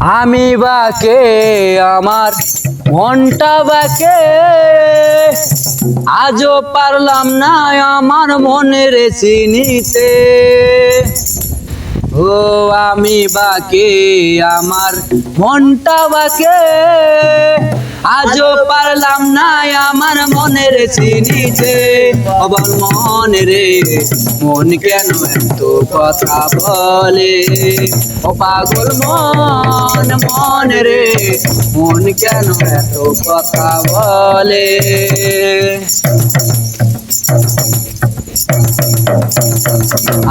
আমি বাকে, আমার মনটা বাকে। আজও পারলাম না আমার মনের চিনিতে। ও আমি বাকে, আমার মনটা বাকে। আজও পারলাম না আমার মনের চিনিতে। অবল মন রে, মন কেন এত কথা বলে? ও পাগল মন মন রে, মন কেন এত কথা বলে?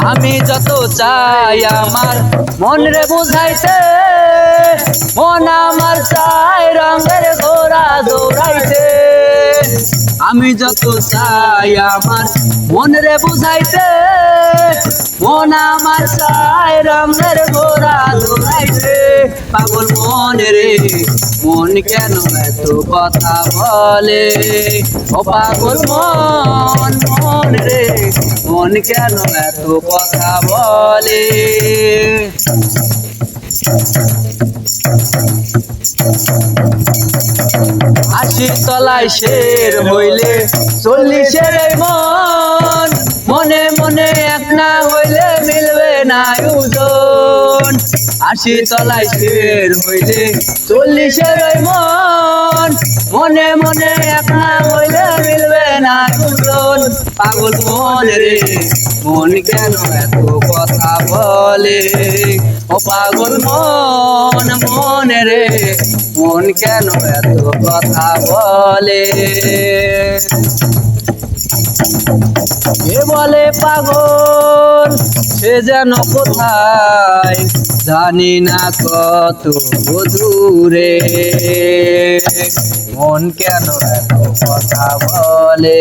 আমি যত চাই আমার মন রে বুঝাইতে, মন আমার চাই রঙের ঘোড়া দৌড়াইতে আমি যত চাই আমার মন রে বুঝাইতে, মন আমার চাই রঙের ঘোড়া দৌড়াইতে। পাগল মন রে মন কেন এত কথা বলে? ও পাগল মন মন রে মন কেন এত কথা বলে? শের হইলে, চল্লিশের মন, মনে মনে এক না হইলে মিলবে না ওজন আশি তলায় শের হইলে, চল্লিশের মন, মনে মনে এক না হইলে মিলবে না ওজন পাগল মন রে, মন কেন এত কথা বলে? ও পাগল মন মন রে, মন কেন এত কথা বলে? কে বলে পাগল, সে যেন কোথায় জানি না কত দূরে। মন কেন এত বলে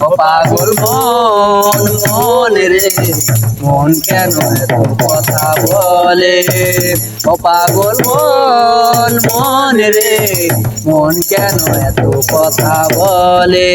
ও পাগল মন মন রে। মন কেন কথা বলে? ও পাগল মন মন রে। মন কেন এত কথা বলে?